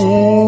Oh.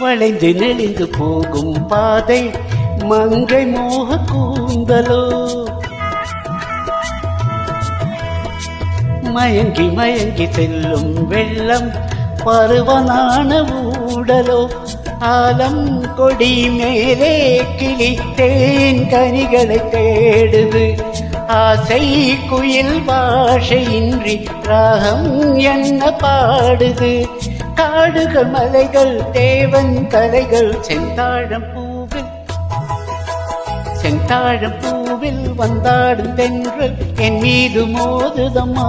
வளைந்து நெளிந்து போகும் பாதை மங்கை மோக கூந்தலோ. மயங்கி மயங்கி செல்லும் வெள்ளம் பருவனான ஊடலோ. ஆலம் கொடி மேலே கிளி தேன் கனிகளை தேடுது. ஆசை குயில் பாஷையின்றி ராகம் என்ன பாடுது. காடுகள் மலைகள் தேவன் கலைகள் செந்தாழம் பூவில் செந்தாழம் பூவில் வந்தாடும் தென்றல் என் மீது மோதுதம்மா.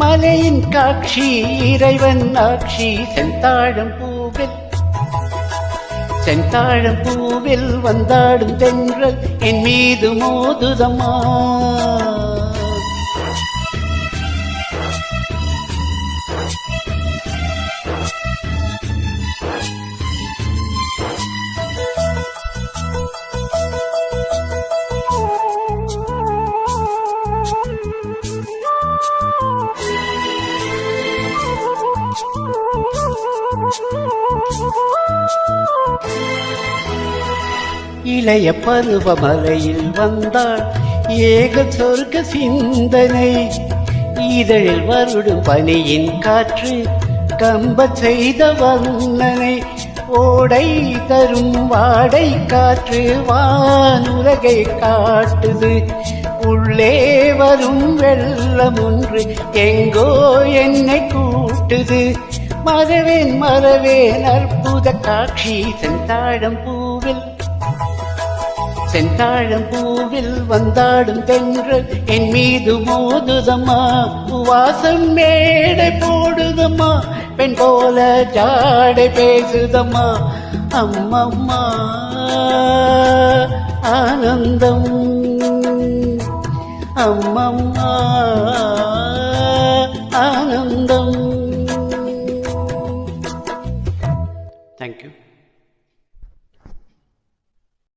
மலையின் காட்சி இறைவன் ஆட்சி செந்தாழம் பூவில். செந்தாழம் பூவில் வந்தாடும் தென்றல் என் மீது மோதுதமா இளைய பருவமலையில் வந்தாள். ஏக சொர்க்க சிந்தனை. இதழில் வருடும் பனியின் காற்று கம்ப செய்த வண்ணனை ஓடை தரும் வாடை காற்று வானுலகை காட்டுது. உள்ளே வரும் வெள்ளம் ஒன்று எங்கோ என்னை கூட்டுது. மறவேன் மறவேன் அற்புத காட்சி செந்தாழம் பூவில் செந்தாழம் பூவில் வந்தாடும் தென்றல் என் மீது மோதுதம்மா. வாசம் மேடை போடுதம்மா. பெண் போல ஜாடை பேசுதம்மா. அம்மம்மா ஆனந்தம். அம்மம்மா.